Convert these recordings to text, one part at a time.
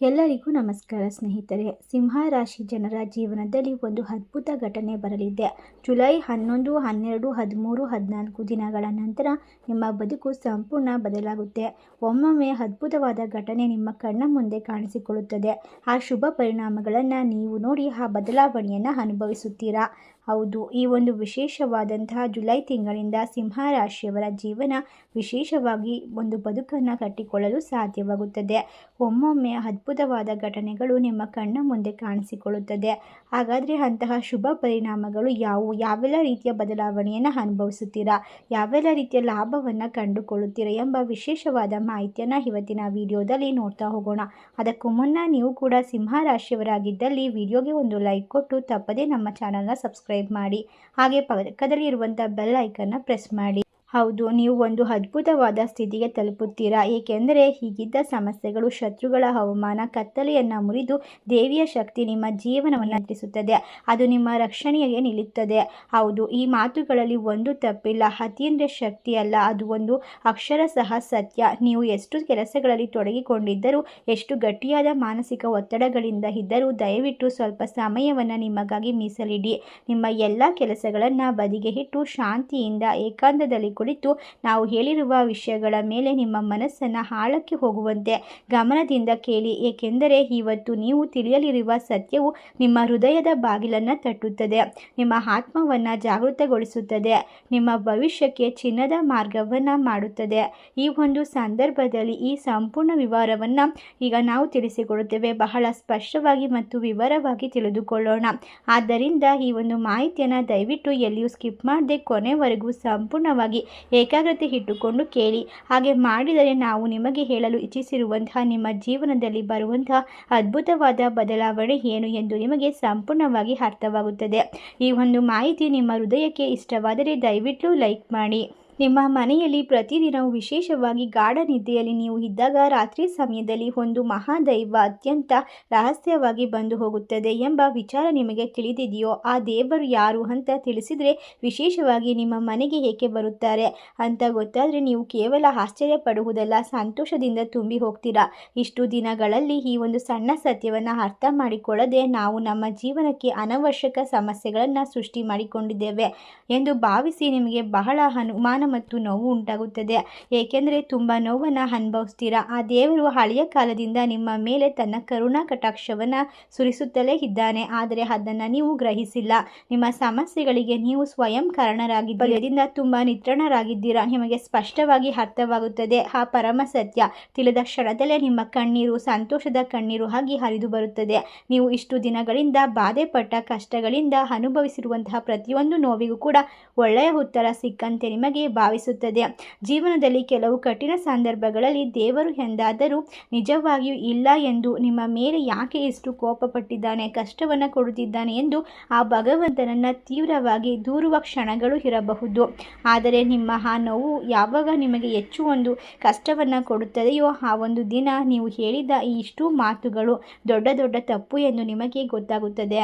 ಎಲ್ಲರಿಗೂ ನಮಸ್ಕಾರ ಸ್ನೇಹಿತರೆ. ಸಿಂಹ ರಾಶಿ ಜನರ ಜೀವನದಲ್ಲಿ ಒಂದು ಅದ್ಭುತ ಘಟನೆ ಬರಲಿದೆ. ಜುಲೈ ಹನ್ನೊಂದು, ಹನ್ನೆರಡು, ಹದಿಮೂರು, ಹದಿನಾಲ್ಕು ದಿನಗಳ ನಂತರ ನಿಮ್ಮ ಬದುಕು ಸಂಪೂರ್ಣ ಬದಲಾಗುತ್ತೆ. ಒಮ್ಮೊಮ್ಮೆ ಅದ್ಭುತವಾದ ಘಟನೆ ನಿಮ್ಮ ಕಣ್ಣ ಮುಂದೆ ಕಾಣಿಸಿಕೊಳ್ಳುತ್ತದೆ. ಆ ಶುಭ ಪರಿಣಾಮಗಳನ್ನು ನೀವು ನೋಡಿ ಆ ಬದಲಾವಣೆಯನ್ನು ಅನುಭವಿಸುತ್ತೀರಾ? ಹೌದು, ಈ ಒಂದು ವಿಶೇಷವಾದಂತಹ ಜುಲೈ ತಿಂಗಳಿಂದ ಸಿಂಹ ರಾಶಿಯವರ ಜೀವನ ವಿಶೇಷವಾಗಿ ಒಂದು ಬದುಕನ್ನು ಕಟ್ಟಿಕೊಳ್ಳಲು ಸಾಧ್ಯವಾಗುತ್ತದೆ. ಒಮ್ಮೊಮ್ಮೆ ಅದ್ಭುತವಾದ ಘಟನೆಗಳು ನಿಮ್ಮ ಕಣ್ಣ ಮುಂದೆ ಕಾಣಿಸಿಕೊಳ್ಳುತ್ತದೆ. ಹಾಗಾದರೆ ಅಂತಹ ಶುಭ ಪರಿಣಾಮಗಳು ಯಾವುವು? ಯಾವೆಲ್ಲ ರೀತಿಯ ಬದಲಾವಣೆಯನ್ನು ಅನುಭವಿಸುತ್ತೀರಾ? ಯಾವೆಲ್ಲ ರೀತಿಯ ಲಾಭವನ್ನು ಕಂಡುಕೊಳ್ಳುತ್ತೀರಾ ಎಂಬ ವಿಶೇಷವಾದ ಮಾಹಿತಿಯನ್ನು ಇವತ್ತಿನ ವಿಡಿಯೋದಲ್ಲಿ ನೋಡ್ತಾ ಹೋಗೋಣ. ಅದಕ್ಕೂ ಮುನ್ನ ನೀವು ಕೂಡ ಸಿಂಹ ರಾಶಿಯವರಾಗಿದ್ದಲ್ಲಿ ವಿಡಿಯೋಗೆ ಒಂದು ಲೈಕ್ ಕೊಟ್ಟು ತಪ್ಪದೇ ನಮ್ಮ ಚಾನಲ್ನ ಸಬ್ಸ್ಕ್ರೈಬ್ ಮಾಡಿ. ಹಾಗೆ ಪಕ್ಕದಲ್ಲಿ ಇರುವಂತಹ ಬೆಲ್ ಐಕನ್ನ ಪ್ರೆಸ್ ಮಾಡಿ. ಹೌದು, ನೀವು ಒಂದು ಅದ್ಭುತವಾದ ಸ್ಥಿತಿಗೆ ತಲುಪುತ್ತೀರಾ? ಏಕೆಂದರೆ ಹೀಗಿದ್ದ ಸಮಸ್ಯೆಗಳು ಶತ್ರುಗಳ ಅವಮಾನ, ಕತ್ತಲೆಯನ್ನು ಮುರಿದು ದೇವಿಯ ಶಕ್ತಿ ನಿಮ್ಮ ಜೀವನವನ್ನು ನಡೆಸುತ್ತದೆ ಅದು ನಿಮ್ಮ ರಕ್ಷಣೆಗೆ ನಿಲ್ಲುತ್ತದೆ. ಹೌದು, ಈ ಮಾತುಗಳಲ್ಲಿ ಒಂದು ತಪ್ಪಿಲ್ಲ. ಅತೀಂದ್ರ ಶಕ್ತಿ ಅಲ್ಲ, ಅದು ಒಂದು ಅಕ್ಷರ ಸಹ ಸತ್ಯ. ನೀವು ಎಷ್ಟು ಕೆಲಸಗಳಲ್ಲಿ ತೊಡಗಿಕೊಂಡಿದ್ದರೂ, ಎಷ್ಟು ಗಟ್ಟಿಯಾದ ಮಾನಸಿಕ ಒತ್ತಡಗಳಿಂದ ಇದ್ದರೂ ದಯವಿಟ್ಟು ಸ್ವಲ್ಪ ಸಮಯವನ್ನು ನಿಮಗಾಗಿ ಮೀಸಲಿಡಿ. ನಿಮ್ಮ ಎಲ್ಲ ಕೆಲಸಗಳನ್ನು ಬದಿಗೆ ಇಟ್ಟು ಶಾಂತಿಯಿಂದ ಏಕಾಂತದಲ್ಲಿ ಕುಳಿತು ನಾವು ಹೇಳಿರುವ ವಿಷಯಗಳ ಮೇಲೆ ನಿಮ್ಮ ಮನಸ್ಸನ್ನು ಆಳಕ್ಕೆ ಹೋಗುವಂತೆ ಗಮನದಿಂದ ಕೇಳಿ. ಏಕೆಂದರೆ ಇವತ್ತು ನೀವು ತಿಳಿಯಲಿರುವ ಸತ್ಯವು ನಿಮ್ಮ ಹೃದಯದ ಬಾಗಿಲನ್ನು ತಟ್ಟುತ್ತದೆ, ನಿಮ್ಮ ಆತ್ಮವನ್ನು ಜಾಗೃತಗೊಳಿಸುತ್ತದೆ, ನಿಮ್ಮ ಭವಿಷ್ಯಕ್ಕೆ ಚಿನ್ನದ ಮಾರ್ಗವನ್ನು ಮಾಡುತ್ತದೆ. ಈ ಒಂದು ಸಂದರ್ಭದಲ್ಲಿ ಈ ಸಂಪೂರ್ಣ ವಿವರವನ್ನು ಈಗ ನಾವು ತಿಳಿಸಿಕೊಡುತ್ತೇವೆ. ಬಹಳ ಸ್ಪಷ್ಟವಾಗಿ ಮತ್ತು ವಿವರವಾಗಿ ತಿಳಿದುಕೊಳ್ಳೋಣ. ಆದ್ದರಿಂದ ಈ ಒಂದು ಮಾಹಿತಿಯನ್ನು ದಯವಿಟ್ಟು ಎಲ್ಲಿಯೂ ಸ್ಕಿಪ್ ಮಾಡದೆ ಕೊನೆವರೆಗೂ ಸಂಪೂರ್ಣವಾಗಿ ಏಕಾಗ್ರತೆ ಇಟ್ಟುಕೊಂಡು ಕೇಳಿ, ಹಾಗೆ ಮಾಡಿದರೆ ನಾವು ನಿಮಗೆ ಹೇಳಲು ಇಚ್ಛಿಸಿರುವಂತಹ ನಿಮ್ಮ ಜೀವನದಲ್ಲಿ ಬರುವಂತಹ ಅದ್ಭುತವಾದ ಬದಲಾವಣೆ ಏನು ಎಂದು ನಿಮಗೆ ಸಂಪೂರ್ಣವಾಗಿ ಅರ್ಥವಾಗುತ್ತದೆ. ಈ ಒಂದು ಮಾಹಿತಿ ನಿಮ್ಮ ಹೃದಯಕ್ಕೆ ಇಷ್ಟವಾದರೆ ದಯವಿಟ್ಟು ಲೈಕ್ ಮಾಡಿ. ನಿಮ್ಮ ಮನೆಯಲ್ಲಿ ಪ್ರತಿದಿನವೂ ವಿಶೇಷವಾಗಿ ಗಾಢ ನಿದ್ದೆಯಲ್ಲಿ ನೀವು ಇದ್ದಾಗ ರಾತ್ರಿ ಸಮಯದಲ್ಲಿ ಒಂದು ಮಹಾದೈವ ಅತ್ಯಂತ ರಹಸ್ಯವಾಗಿ ಬಂದು ಹೋಗುತ್ತದೆ ಎಂಬ ವಿಚಾರ ನಿಮಗೆ ತಿಳಿದಿದೆಯೋ, ಆ ದೇವರು ಯಾರು ಅಂತ ತಿಳಿಸಿದರೆ ವಿಶೇಷವಾಗಿ ನಿಮ್ಮ ಮನೆಗೆ ಏಕೆ ಬರುತ್ತಾರೆ ಅಂತ ಗೊತ್ತಾದರೆ ನೀವು ಕೇವಲ ಆಶ್ಚರ್ಯ ಪಡುವುದಲ್ಲ ಸಂತೋಷದಿಂದ ತುಂಬಿ ಹೋಗ್ತೀರಾ? ಇಷ್ಟು ದಿನಗಳಲ್ಲಿ ಈ ಒಂದು ಸಣ್ಣ ಸತ್ಯವನ್ನು ಅರ್ಥ ಮಾಡಿಕೊಳ್ಳದೆ ನಾವು ನಮ್ಮ ಜೀವನಕ್ಕೆ ಅನವಶ್ಯಕ ಸಮಸ್ಯೆಗಳನ್ನು ಸೃಷ್ಟಿ ಮಾಡಿಕೊಂಡಿದ್ದೇವೆ ಎಂದು ಭಾವಿಸಿ ನಿಮಗೆ ಬಹಳ ಅನುಮಾನ ಮತ್ತು ನೋವು ಉಂಟಾಗುತ್ತದೆ. ಏಕೆಂದರೆ ತುಂಬ ನೋವನ್ನು ಅನುಭವಿಸ್ತೀರಾ? ಆ ದೇವರು ಹಳೆಯ ಕಾಲದಿಂದ ನಿಮ್ಮ ಮೇಲೆ ತನ್ನ ಕರುಣಾ ಕಟಾಕ್ಷವನ್ನು ಸುರಿಸುತ್ತಲೇ ಇದ್ದಾನೆ. ಆದರೆ ಅದನ್ನು ನೀವು ಗ್ರಹಿಸಿಲ್ಲ. ನಿಮ್ಮ ಸಮಸ್ಯೆಗಳಿಗೆ ನೀವು ಸ್ವಯಂ ಕಾರಣರಾಗಿದ್ದರಿಂದ ತುಂಬ ನಿತ್ರಣರಾಗಿದ್ದೀರಾ ನಿಮಗೆ ಸ್ಪಷ್ಟವಾಗಿ ಅರ್ಥವಾಗುತ್ತದೆ. ಆ ಪರಮ ಸತ್ಯ. ತಿಳಿದ ಕ್ಷಣದಲ್ಲೇ ನಿಮ್ಮ ಕಣ್ಣೀರು ಸಂತೋಷದ ಕಣ್ಣೀರು ಆಗಿ ಹರಿದು ಬರುತ್ತದೆ. ನೀವು ಇಷ್ಟು ದಿನಗಳಿಂದ ಬಾಧೆ ಪಟ್ಟ ಕಷ್ಟಗಳಿಂದ ಅನುಭವಿಸಿರುವಂತಹ ಪ್ರತಿಯೊಂದು ನೋವಿಗೂ ಕೂಡ ಒಳ್ಳೆಯ ಉತ್ತರ ಸಿಕ್ಕಂತೆ ನಿಮಗೆ ಭಾವಿಸುತ್ತದೆ. ಜೀವನದಲ್ಲಿ ಕೆಲವು ಕಠಿಣ ಸಂದರ್ಭಗಳಲ್ಲಿ ದೇವರು ಎಂದಾದರೂ ನಿಜವಾಗಿಯೂ ಇಲ್ಲ ಎಂದು ನಿಮ್ಮ ಮೇಲೆ ಯಾಕೆ ಇಷ್ಟು ಕೋಪಪಟ್ಟಿದ್ದಾನೆ, ಕಷ್ಟವನ್ನು ಕೊಡುತ್ತಿದ್ದಾನೆ ಎಂದು ಆ ಭಗವಂತನನ್ನು ತೀವ್ರವಾಗಿ ದೂರುವ ಕ್ಷಣಗಳು ಇರಬಹುದು. ಆದರೆ ನಿಮ್ಮ ಆ ನೋವು ಯಾವಾಗ ನಿಮಗೆ ಹೆಚ್ಚು ಒಂದು ಕಷ್ಟವನ್ನು ಕೊಡುತ್ತದೆಯೋ ಆ ಒಂದು ದಿನ ನೀವು ಹೇಳಿದ ಈ ಇಷ್ಟು ಮಾತುಗಳು ದೊಡ್ಡ ದೊಡ್ಡ ತಪ್ಪು ಎಂದು ನಿಮಗೆ ಗೊತ್ತಾಗುತ್ತದೆ.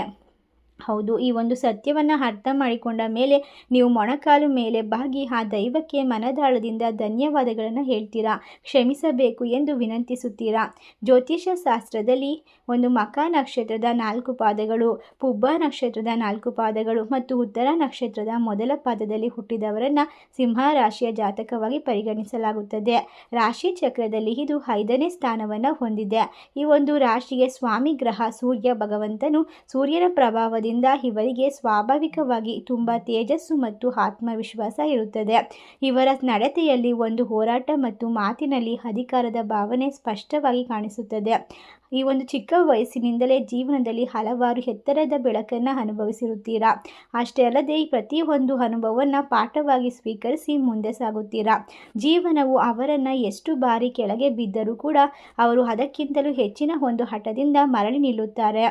ಹೌದು, ಈ ಒಂದು ಸತ್ಯವನ್ನು ಅರ್ಥ ಮಾಡಿಕೊಂಡ ಮೇಲೆ ನೀವು ಮೊಣಕಾಲು ಮೇಲೆ ಬಾಗಿ ಆ ದೈವಕ್ಕೆ ಮನದಾಳದಿಂದ ಧನ್ಯವಾದಗಳನ್ನು ಹೇಳ್ತೀರಾ? ಕ್ಷಮಿಸಬೇಕು ಎಂದು ವಿನಂತಿಸುತ್ತೀರಾ? ಜ್ಯೋತಿಷ ಶಾಸ್ತ್ರದಲ್ಲಿ ಒಂದು ಮಕ ನಕ್ಷತ್ರದ ನಾಲ್ಕು ಪಾದಗಳು, ಪುಬ್ಬ ನಕ್ಷತ್ರದ ನಾಲ್ಕು ಪಾದಗಳು ಮತ್ತು ಉತ್ತರ ನಕ್ಷತ್ರದ ಮೊದಲ ಪಾದದಲ್ಲಿ ಹುಟ್ಟಿದವರನ್ನು ಸಿಂಹ ರಾಶಿಯ ಜಾತಕವಾಗಿ ಪರಿಗಣಿಸಲಾಗುತ್ತದೆ. ರಾಶಿ ಚಕ್ರದಲ್ಲಿ ಇದು ಐದನೇ ಸ್ಥಾನವನ್ನು ಹೊಂದಿದೆ. ಈ ಒಂದು ರಾಶಿಗೆ ಸ್ವಾಮಿ, ಗ್ರಹ, ಸೂರ್ಯ, ಭಗವಂತನು ಸೂರ್ಯನ ಪ್ರಭಾವದಿಂದ ಇವರಿಗೆ ಸ್ವಾಭಾವಿಕವಾಗಿ ತುಂಬ ತೇಜಸ್ಸು ಮತ್ತು ಆತ್ಮವಿಶ್ವಾಸ ಇರುತ್ತದೆ. ಇವರ ನಡತೆಯಲ್ಲಿ ಒಂದು ಹೋರಾಟ ಮತ್ತು ಮಾತಿನಲ್ಲಿ ಅಧಿಕಾರದ ಭಾವನೆ ಸ್ಪಷ್ಟವಾಗಿ ಕಾಣಿಸುತ್ತದೆ. ಈ ಒಂದು ಚಿಕ್ಕ ವಯಸ್ಸಿನಿಂದಲೇ ಜೀವನದಲ್ಲಿ ಹಲವಾರು ಎತ್ತರದ ಬೆಳಕನ್ನು ಅನುಭವಿಸಿರುತ್ತೀರಾ? ಅಷ್ಟೇ ಅಲ್ಲದೆ ಈ ಪ್ರತಿಯೊಂದು ಅನುಭವವನ್ನು ಪಾಠವಾಗಿ ಸ್ವೀಕರಿಸಿ ಮುಂದೆ ಸಾಗುತ್ತೀರಾ? ಜೀವನವು ಅವರನ್ನು ಎಷ್ಟು ಬಾರಿ ಕೆಳಗೆ ಬಿದ್ದರೂ ಕೂಡ ಅವರು ಅದಕ್ಕಿಂತಲೂ ಹೆಚ್ಚಿನ ಒಂದು ಹಠದಿಂದ ಮರಳಿ ನಿಲ್ಲುತ್ತಾರೆ.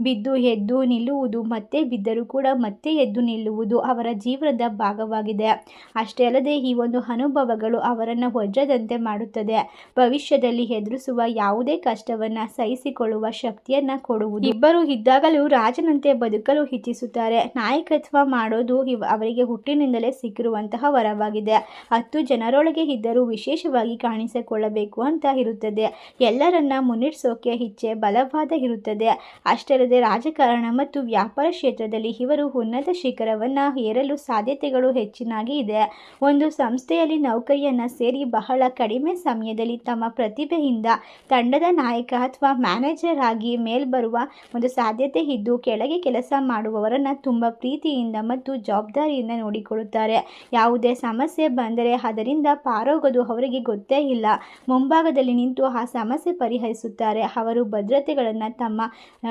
ಬಿದ್ದು ಎದ್ದು ನಿಲ್ಲುವುದು, ಮತ್ತೆ ಬಿದ್ದರೂ ಕೂಡ ಮತ್ತೆ ಎದ್ದು ನಿಲ್ಲುವುದು ಅವರ ಜೀವನದ ಭಾಗವಾಗಿದೆ. ಅಷ್ಟೇ ಅಲ್ಲದೆ ಈ ಒಂದು ಅನುಭವಗಳು ಅವರನ್ನು ವಜ್ರದಂತೆ ಮಾಡುತ್ತದೆ. ಭವಿಷ್ಯದಲ್ಲಿ ಎದುರಿಸುವ ಯಾವುದೇ ಕಷ್ಟವನ್ನು ಸಹಿಸಿಕೊಳ್ಳುವ ಶಕ್ತಿಯನ್ನ ಕೊಡುವುದು. ಇಬ್ಬರು ಇದ್ದಾಗಲೂ ರಾಜನಂತೆ ಬದುಕಲು ಇಚ್ಛಿಸುತ್ತಾರೆ. ನಾಯಕತ್ವ ಮಾಡೋದು ಅವರಿಗೆ ಹುಟ್ಟಿನಿಂದಲೇ ಸಿಕ್ಕಿರುವಂತಹ ವರವಾಗಿದೆ. ಹತ್ತು ಜನರೊಳಗೆ ಇದ್ದರೂ ವಿಶೇಷವಾಗಿ ಕಾಣಿಸಿಕೊಳ್ಳಬೇಕು ಅಂತ ಇರುತ್ತದೆ. ಎಲ್ಲರನ್ನ ಮುನ್ನಡೆಸೋಕೆ ಇಚ್ಛೆ, ಬಲವಾದ ಇರುತ್ತದೆ. ಅಷ್ಟಲ್ಲದೆ ರಾಜಕಾರಣ ಮತ್ತು ವ್ಯಾಪಾರ ಕ್ಷೇತ್ರದಲ್ಲಿ ಇವರು ಉನ್ನತ ಶಿಖರವನ್ನ ಏರಲು ಸಾಧ್ಯತೆಗಳು ಹೆಚ್ಚಿನಾಗಿ ಇದೆ. ಒಂದು ಸಂಸ್ಥೆಯಲ್ಲಿ ನೌಕರಿಯನ್ನ ಸೇರಿ ಬಹಳ ಕಡಿಮೆ ಸಮಯದಲ್ಲಿ ತಮ್ಮ ಪ್ರತಿಭೆಯಿಂದ ತಂಡದ ನಾಯಕ ಅಥವಾ ಮ್ಯಾನೇಜರ್ ಆಗಿ ಮೇಲ್ಬರುವ ಒಂದು ಸಾಧ್ಯತೆ ಇದ್ದು ಕೆಳಗೆ ಕೆಲಸ ಮಾಡುವವರನ್ನು ತುಂಬ ಪ್ರೀತಿಯಿಂದ ಮತ್ತು ಜವಾಬ್ದಾರಿಯಿಂದ ನೋಡಿಕೊಳ್ಳುತ್ತಾರೆ. ಯಾವುದೇ ಸಮಸ್ಯೆ ಬಂದರೆ ಅದರಿಂದ ಪಾರೋಗೋದು ಅವರಿಗೆ ಗೊತ್ತೇ ಇಲ್ಲ. ಮುಂಭಾಗದಲ್ಲಿ ನಿಂತು ಆ ಸಮಸ್ಯೆ ಪರಿಹರಿಸುತ್ತಾರೆ. ಅವರು ಭದ್ರತೆಗಳನ್ನು ತಮ್ಮ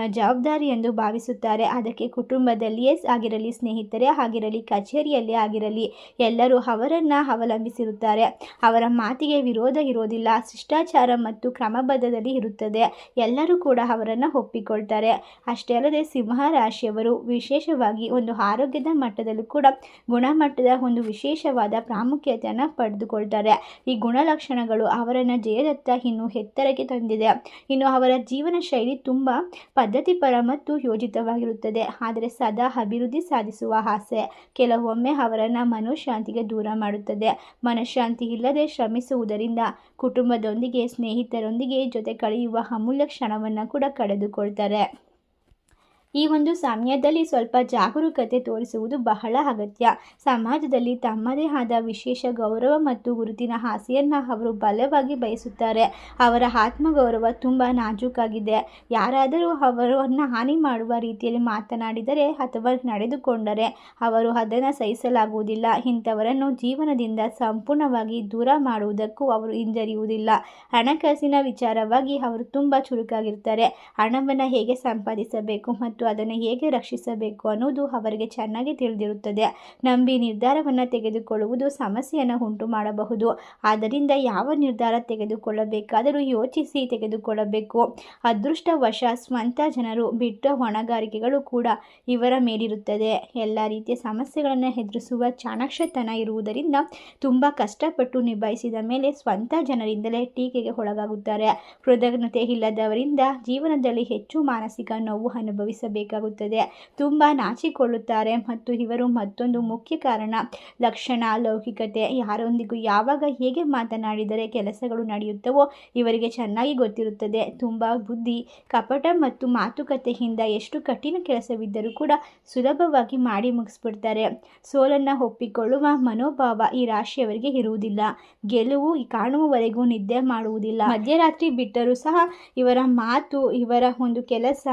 ಜವಾಬ್ದಾರಿ ಎಂದು ಭಾವಿಸುತ್ತಾರೆ. ಅದಕ್ಕೆ ಕುಟುಂಬದಲ್ಲಿಯೇ ಆಗಿರಲಿ, ಸ್ನೇಹಿತರೇ ಆಗಿರಲಿ, ಕಚೇರಿಯಲ್ಲೇ ಆಗಿರಲಿ, ಎಲ್ಲರೂ ಅವರನ್ನು ಅವಲಂಬಿಸಿರುತ್ತಾರೆ. ಅವರ ಮಾತಿಗೆ ವಿರೋಧ ಇರೋದಿಲ್ಲ. ಶಿಷ್ಟಾಚಾರ ಮತ್ತು ಕ್ರಮಬದ್ಧದಲ್ಲಿ ಇರುತ್ತದೆ. ಎಲ್ಲರೂ ಕೂಡ ಅವರನ್ನು ಒಪ್ಪಿಕೊಳ್ತಾರೆ. ಅಷ್ಟೇ ಅಲ್ಲದೆ ಸಿಂಹ ರಾಶಿಯವರು ವಿಶೇಷವಾಗಿ ಒಂದು ಆರೋಗ್ಯದ ಮಟ್ಟದಲ್ಲೂ ಕೂಡ ಗುಣಮಟ್ಟದ ಒಂದು ವಿಶೇಷವಾದ ಪ್ರಾಮುಖ್ಯತೆಯನ್ನು ಪಡೆದುಕೊಳ್ತಾರೆ. ಈ ಗುಣಲಕ್ಷಣಗಳು ಅವರನ್ನು ಜಯದತ್ತ ಇನ್ನೂ ಎತ್ತರಕ್ಕೆ ತಂದಿದೆ. ಇನ್ನು ಅವರ ಜೀವನ ಶೈಲಿ ತುಂಬ ಪದ್ಧತಿಪರ ಮತ್ತು ಯೋಜಿತವಾಗಿರುತ್ತದೆ. ಆದರೆ ಸದಾ ಅಭಿವೃದ್ಧಿ ಸಾಧಿಸುವ ಆಸೆ ಕೆಲವೊಮ್ಮೆ ಅವರನ್ನು ಮನಃಶಾಂತಿಗೆ ದೂರ ಮಾಡುತ್ತದೆ. ಮನಃಶಾಂತಿ ಇಲ್ಲದೆ ಶ್ರಮಿಸುವುದರಿಂದ ಕುಟುಂಬದೊಂದಿಗೆ, ಸ್ನೇಹಿತರೊಂದಿಗೆ ಜೊತೆ ಕಳೆಯುವ ಅಮೂಲ್ಯ ಕ್ಷಣವನ್ನು ಕೂಡ ಕಳೆದುಕೊಳ್ತಾರೆ. ಈ ಒಂದು ಸಮಯದಲ್ಲಿ ಸ್ವಲ್ಪ ಜಾಗರೂಕತೆ ತೋರಿಸುವುದು ಬಹಳ ಅಗತ್ಯ. ಸಮಾಜದಲ್ಲಿ ತಮ್ಮದೇ ಆದ ವಿಶೇಷ ಗೌರವ ಮತ್ತು ಗುರುತಿನ ಆಸೆಯನ್ನು ಅವರು ಬಲವಾಗಿ ಬಯಸುತ್ತಾರೆ. ಅವರ ಆತ್ಮಗೌರವ ತುಂಬ ನಾಜೂಕಾಗಿದೆ. ಯಾರಾದರೂ ಅವರನ್ನು ಹಾನಿ ಮಾಡುವ ರೀತಿಯಲ್ಲಿ ಮಾತನಾಡಿದರೆ ಅಥವಾ ನಡೆದುಕೊಂಡರೆ ಅವರು ಅದನ್ನು ಸಹಿಸಲಾಗುವುದಿಲ್ಲ. ಇಂಥವರನ್ನು ಜೀವನದಿಂದ ಸಂಪೂರ್ಣವಾಗಿ ದೂರ ಮಾಡುವುದಕ್ಕೂ ಅವರು ಹಿಂಜರಿಯುವುದಿಲ್ಲ. ಹಣಕಾಸಿನ ವಿಚಾರವಾಗಿ ಅವರು ತುಂಬ ಚುರುಕಾಗಿರ್ತಾರೆ. ಹಣವನ್ನು ಹೇಗೆ ಸಂಪಾದಿಸಬೇಕು ಅದನ್ನು ಹೇಗೆ ರಕ್ಷಿಸಬೇಕು ಅನ್ನೋದು ಅವರಿಗೆ ಚೆನ್ನಾಗಿ ತಿಳಿದಿರುತ್ತದೆ. ನಂಬಿ ನಿರ್ಧಾರವನ್ನು ತೆಗೆದುಕೊಳ್ಳುವುದು ಸಮಸ್ಯೆಯನ್ನು ಉಂಟು ಮಾಡಬಹುದು. ಆದ್ದರಿಂದ ಯಾವ ನಿರ್ಧಾರ ತೆಗೆದುಕೊಳ್ಳಬೇಕಾದರೂ ಯೋಚಿಸಿ ತೆಗೆದುಕೊಳ್ಳಬೇಕು. ಅದೃಷ್ಟವಶ ಸ್ವಂತ ಜನರು ಬಿಟ್ಟ ಹೊಣೆಗಾರಿಕೆಗಳು ಕೂಡ ಇವರ ಮೇಲಿರುತ್ತದೆ. ಎಲ್ಲ ರೀತಿಯ ಸಮಸ್ಯೆಗಳನ್ನು ಎದುರಿಸುವ ಚಾಣಾಕ್ಷತನ ಇರುವುದರಿಂದ ತುಂಬ ಕಷ್ಟಪಟ್ಟು ನಿಭಾಯಿಸಿದ ಮೇಲೆ ಸ್ವಂತ ಜನರಿಂದಲೇ ಟೀಕೆಗೆ ಒಳಗಾಗುತ್ತಾರೆ. ಕೃತಜ್ಞತೆ ಇಲ್ಲದವರಿಂದ ಜೀವನದಲ್ಲಿ ಹೆಚ್ಚು ಮಾನಸಿಕ ನೋವು ಅನುಭವಿಸಬೇಕಾಗುತ್ತದೆ ತುಂಬ ನಾಚಿಕೊಳ್ಳುತ್ತಾರೆ ಮತ್ತು ಇವರು ಮತ್ತೊಂದು ಮುಖ್ಯ ಕಾರಣ, ಲಕ್ಷಣ, ಲೌಕಿಕತೆ. ಯಾರೊಂದಿಗೂ ಯಾವಾಗ ಹೇಗೆ ಮಾತನಾಡಿದರೆ ಕೆಲಸಗಳು ನಡೆಯುತ್ತವೋ ಇವರಿಗೆ ಚೆನ್ನಾಗಿ ಗೊತ್ತಿರುತ್ತದೆ. ತುಂಬ ಬುದ್ಧಿ, ಕಪಟ ಮತ್ತು ಮಾತುಕತೆಯಿಂದ ಎಷ್ಟು ಕಠಿಣ ಕೆಲಸವಿದ್ದರೂ ಕೂಡ ಸುಲಭವಾಗಿ ಮಾಡಿ ಮುಗಿಸ್ಬಿಡ್ತಾರೆ. ಸೋಲನ್ನು ಒಪ್ಪಿಕೊಳ್ಳುವ ಮನೋಭಾವ ಈ ರಾಶಿಯವರಿಗೆ ಇರುವುದಿಲ್ಲ. ಗೆಲುವು ಕಾಣುವವರೆಗೂ ನಿದ್ದೆ ಮಾಡುವುದಿಲ್ಲ. ಮಧ್ಯರಾತ್ರಿ ಬಿಟ್ಟರೂ ಸಹ ಇವರ ಮಾತು, ಇವರ ಒಂದು ಕೆಲಸ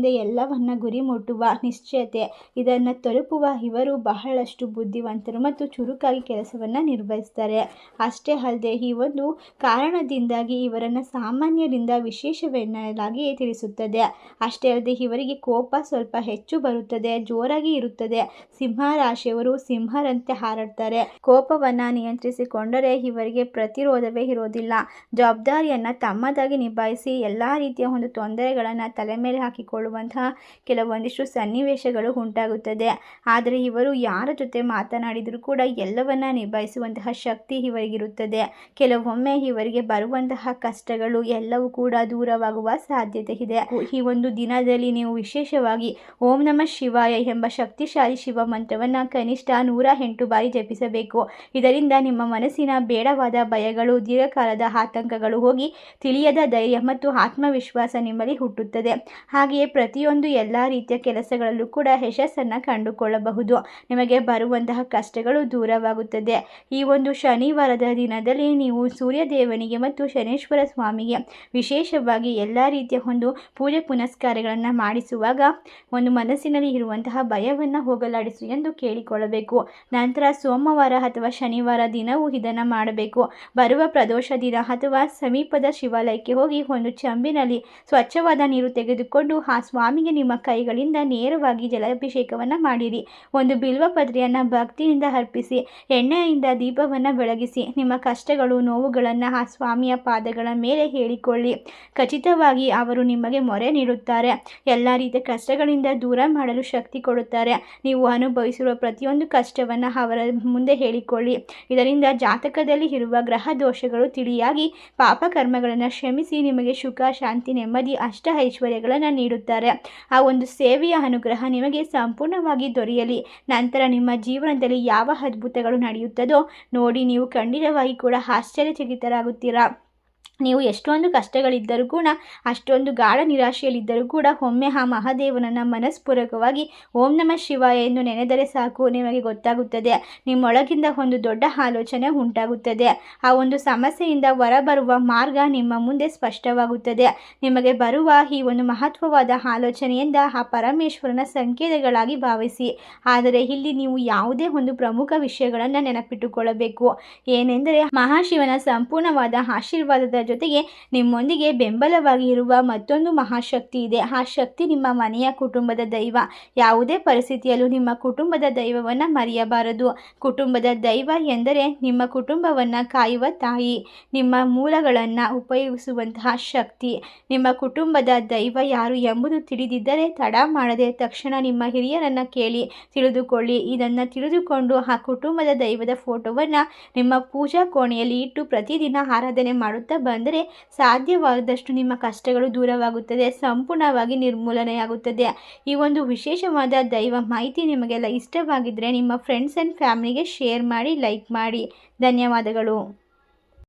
ಜಾಣ್ಮೆಯಿಂದ ಎಲ್ಲವನ್ನ ಗುರಿ ಮುಟ್ಟುವ ನಿಶ್ಚಯತೆ. ಇದನ್ನು ತಲುಪುವ ಇವರು ಬಹಳಷ್ಟು ಬುದ್ಧಿವಂತರು ಮತ್ತು ಚುರುಕಾಗಿ ಕೆಲಸವನ್ನು ನಿರ್ವಹಿಸ್ತಾರೆ. ಅಷ್ಟೇ ಅಲ್ಲದೆ ಈ ಒಂದು ಕಾರಣದಿಂದಾಗಿ ಇವರನ್ನು ಸಾಮಾನ್ಯರಿಂದ ವಿಶೇಷವೆನ್ನಲಾಗಿ ತಿಳಿಸುತ್ತದೆ. ಅಷ್ಟೇ ಅಲ್ಲದೆ ಇವರಿಗೆ ಕೋಪ ಸ್ವಲ್ಪ ಹೆಚ್ಚು ಬರುತ್ತದೆ, ಜೋರಾಗಿ ಇರುತ್ತದೆ. ಸಿಂಹ ರಾಶಿಯವರು ಸಿಂಹರಂತೆ ಹಾರಾಡ್ತಾರೆ. ಕೋಪವನ್ನು ನಿಯಂತ್ರಿಸಿಕೊಂಡರೆ ಇವರಿಗೆ ಪ್ರತಿರೋಧವೇ ಇರೋದಿಲ್ಲ. ಜವಾಬ್ದಾರಿಯನ್ನು ತಮ್ಮದಾಗಿ ನಿಭಾಯಿಸಿ ಎಲ್ಲ ರೀತಿಯ ಒಂದು ತೊಂದರೆಗಳನ್ನು ತಲೆ ಮೇಲೆ ಹಾಕಿಕೊಳ್ಳುವಂತಹ ಕೆಲವೊಂದಿಷ್ಟು ಸನ್ನಿವೇಶಗಳು ಉಂಟಾಗುತ್ತದೆ. ಆದರೆ ಇವರು ಯಾರ ಜೊತೆ ಮಾತನಾಡಿದರೂ ಕೂಡ ಎಲ್ಲವನ್ನ ನಿಭಾಯಿಸುವಂತಹ ಶಕ್ತಿ ಇವರಿಗಿರುತ್ತದೆ. ಕೆಲವೊಮ್ಮೆ ಇವರಿಗೆ ಬರುವಂತಹ ಕಷ್ಟಗಳು ಎಲ್ಲವೂ ಕೂಡ ದೂರವಾಗುವ ಸಾಧ್ಯತೆ ಇದೆ. ಈ ಒಂದು ದಿನದಲ್ಲಿ ನೀವು ವಿಶೇಷವಾಗಿ ಓಂ ನಮ ಶಿವಾಯ ಎಂಬ ಶಕ್ತಿಶಾಲಿ ಶಿವ ಮಂತ್ರವನ್ನ ಕನಿಷ್ಠ ನೂರ ಎಂಟು ಬಾರಿ ಜಪಿಸಬೇಕು. ಇದರಿಂದ ನಿಮ್ಮ ಮನಸ್ಸಿನ ಬೇಡವಾದ ಭಯಗಳು, ದೀರ್ಘಕಾಲದ ಆತಂಕಗಳು ಹೋಗಿ ತಿಳಿಯದ ಧೈರ್ಯ ಮತ್ತು ಆತ್ಮವಿಶ್ವಾಸ ನಿಮ್ಮಲ್ಲಿ ಹುಟ್ಟುತ್ತದೆ. ಹಾಗೆಯೇ ಪ್ರತಿಯೊಂದು ಎಲ್ಲ ರೀತಿಯ ಕೆಲಸಗಳಲ್ಲೂ ಕೂಡ ಯಶಸ್ಸನ್ನು ಕಂಡುಕೊಳ್ಳಬಹುದು. ನಿಮಗೆ ಬರುವಂತಹ ಕಷ್ಟಗಳು ದೂರವಾಗುತ್ತದೆ. ಈ ಒಂದು ಶನಿವಾರದ ದಿನದಲ್ಲಿ ನೀವು ಸೂರ್ಯದೇವನಿಗೆ ಮತ್ತು ಶನೇಶ್ವರ ಸ್ವಾಮಿಗೆ ವಿಶೇಷವಾಗಿ ಎಲ್ಲ ರೀತಿಯ ಒಂದು ಪೂಜೆ ಪುನಸ್ಕಾರಗಳನ್ನು ಮಾಡಿಸುವಾಗ ಒಂದು ಮನಸ್ಸಿನಲ್ಲಿ ಇರುವಂತಹ ಭಯವನ್ನು ಹೋಗಲಾಡಿಸು ಎಂದು ಕೇಳಿಕೊಳ್ಳಬೇಕು. ನಂತರ ಸೋಮವಾರ ಅಥವಾ ಶನಿವಾರ ದಿನವೂ ಇದನ್ನು ಮಾಡಬೇಕು. ಬರುವ ಪ್ರದೋಷ ದಿನ ಅಥವಾ ಸಮೀಪದ ಶಿವಾಲಯಕ್ಕೆ ಹೋಗಿ ಒಂದು ಚಂಬಿನಲ್ಲಿ ಸ್ವಚ್ಛವಾದ ನೀರು ತೆಗೆದುಕೊಂಡು ಆ ಸ್ವಾಮಿಗೆ ನಿಮ್ಮ ಕೈಗಳಿಂದ ನೇರವಾಗಿ ಜಲಾಭಿಷೇಕವನ್ನು ಮಾಡಿರಿ. ಒಂದು ಬಿಲ್ವ ಪತ್ರೆಯನ್ನು ಭಕ್ತಿಯಿಂದ ಅರ್ಪಿಸಿ, ಎಣ್ಣೆಯಿಂದ ದೀಪವನ್ನು ಬೆಳಗಿಸಿ, ನಿಮ್ಮ ಕಷ್ಟಗಳು, ನೋವುಗಳನ್ನು ಆ ಸ್ವಾಮಿಯ ಪಾದಗಳ ಮೇಲೆ ಹೇಳಿಕೊಳ್ಳಿ. ಖಚಿತವಾಗಿ ಅವರು ನಿಮಗೆ ಮೊರೆ ನೀಡುತ್ತಾರೆ. ಎಲ್ಲ ರೀತಿಯ ಕಷ್ಟಗಳಿಂದ ದೂರ ಮಾಡಲು ಶಕ್ತಿ ಕೊಡುತ್ತಾರೆ. ನೀವು ಅನುಭವಿಸಿರುವ ಪ್ರತಿಯೊಂದು ಕಷ್ಟವನ್ನು ಅವರ ಮುಂದೆ ಹೇಳಿಕೊಳ್ಳಿ. ಇದರಿಂದ ಜಾತಕದಲ್ಲಿ ಇರುವ ಗ್ರಹ ದೋಷಗಳು ತಿಳಿಯಾಗಿ ಪಾಪಕರ್ಮಗಳನ್ನು ಶ್ರಮಿಸಿ ನಿಮಗೆ ಸುಖ, ಶಾಂತಿ, ನೆಮ್ಮದಿ, ಅಷ್ಟ ಐಶ್ವರ್ಯಗಳನ್ನು ನೀಡುತ್ತಾರೆ. ಆ ಒಂದು ಸೇವೆಯ ಅನುಗ್ರಹ ನಿಮಗೆ ಸಂಪೂರ್ಣವಾಗಿ ದೊರೆಯಲಿ. ನಂತರ ನಿಮ್ಮ ಜೀವನದಲ್ಲಿ ಯಾವ ಅದ್ಭುತಗಳು ನಡೆಯುತ್ತದೋ ನೋಡಿ ನೀವು ಖಂಡಿತವಾಗಿ ಕೂಡ ಆಶ್ಚರ್ಯಚಕಿತರಾಗುತ್ತೀರಾ. ನೀವು ಎಷ್ಟೊಂದು ಕಷ್ಟಗಳಿದ್ದರೂ ಕೂಡ, ಅಷ್ಟೊಂದು ಗಾಢ ನಿರಾಶೆಯಲ್ಲಿದ್ದರೂ ಕೂಡ ಒಮ್ಮೆ ಆ ಮಹಾದೇವನನ್ನು ಮನಸ್ಪೂರ್ವಕವಾಗಿ ಓಂ ನಮ ಶಿವಾಯ ಎಂದು ನೆನೆದರೆ ಸಾಕು, ನಿಮಗೆ ಗೊತ್ತಾಗುತ್ತದೆ. ನಿಮ್ಮೊಳಗಿಂದ ಒಂದು ದೊಡ್ಡ ಆಲೋಚನೆ ಉಂಟಾಗುತ್ತದೆ. ಆ ಒಂದು ಸಮಸ್ಯೆಯಿಂದ ಹೊರಬರುವ ಮಾರ್ಗ ನಿಮ್ಮ ಮುಂದೆ ಸ್ಪಷ್ಟವಾಗುತ್ತದೆ. ನಿಮಗೆ ಬರುವ ಈ ಒಂದು ಮಹತ್ವವಾದ ಆಲೋಚನೆಯಿಂದ ಆ ಪರಮೇಶ್ವರನ ಸಂಕೇತಗಳಾಗಿ ಭಾವಿಸಿ. ಆದರೆ ಇಲ್ಲಿ ನೀವು ಯಾವುದೇ ಒಂದು ಪ್ರಮುಖ ವಿಷಯಗಳನ್ನು ನೆನಪಿಟ್ಟುಕೊಳ್ಳಬೇಕು. ಏನೆಂದರೆ ಮಹಾಶಿವನ ಸಂಪೂರ್ಣವಾದ ಆಶೀರ್ವಾದದ ಜೊತೆಗೆ ನಿಮ್ಮೊಂದಿಗೆ ಬೆಂಬಲವಾಗಿ ಇರುವ ಮತ್ತೊಂದು ಮಹಾಶಕ್ತಿ ಇದೆ. ಆ ಶಕ್ತಿ ನಿಮ್ಮ ಮನೆಯ ಕುಟುಂಬದ ದೈವ. ಯಾವುದೇ ಪರಿಸ್ಥಿತಿಯಲ್ಲೂ ನಿಮ್ಮ ಕುಟುಂಬದ ದೈವವನ್ನು ಮರೆಯಬಾರದು. ಕುಟುಂಬದ ದೈವ ಎಂದರೆ ನಿಮ್ಮ ಕುಟುಂಬವನ್ನು ಕಾಯುವ ತಾಯಿ. ನಿಮ್ಮ ಮೂಲಗಳನ್ನು ಉಪಯೋಗಿಸುವಂತಹ ಶಕ್ತಿ. ನಿಮ್ಮ ಕುಟುಂಬದ ದೈವ ಯಾರು ಎಂಬುದು ತಿಳಿದಿದ್ದರೆ ತಡ ಮಾಡದೆ ತಕ್ಷಣ ನಿಮ್ಮ ಹಿರಿಯರನ್ನು ಕೇಳಿ ತಿಳಿದುಕೊಳ್ಳಿ. ಇದನ್ನು ತಿಳಿದುಕೊಂಡು ಆ ಕುಟುಂಬದ ದೈವದ ಫೋಟೋವನ್ನು ನಿಮ್ಮ ಪೂಜಾ ಕೋಣೆಯಲ್ಲಿ ಇಟ್ಟು ಪ್ರತಿದಿನ ಆರಾಧನೆ ಮಾಡುತ್ತಾ ಬಂದರೆ ಸಾಧ್ಯವಾದಷ್ಟು ನಿಮ್ಮ ಕಷ್ಟಗಳು ದೂರವಾಗುತ್ತದೆ, ಸಂಪೂರ್ಣವಾಗಿ ನಿರ್ಮೂಲನೆಯಾಗುತ್ತದೆ. ಈ ಒಂದು ವಿಶೇಷವಾದ ದೈವ ಮಾಹಿತಿ ನಿಮಗೆಲ್ಲ ಇಷ್ಟವಾಗಿದ್ದರೆ ನಿಮ್ಮ ಫ್ರೆಂಡ್ಸ್ ಆ್ಯಂಡ್ ಫ್ಯಾಮಿಲಿಗೆ ಶೇರ್ ಮಾಡಿ ಲೈಕ್ ಮಾಡಿ. ಧನ್ಯವಾದಗಳು.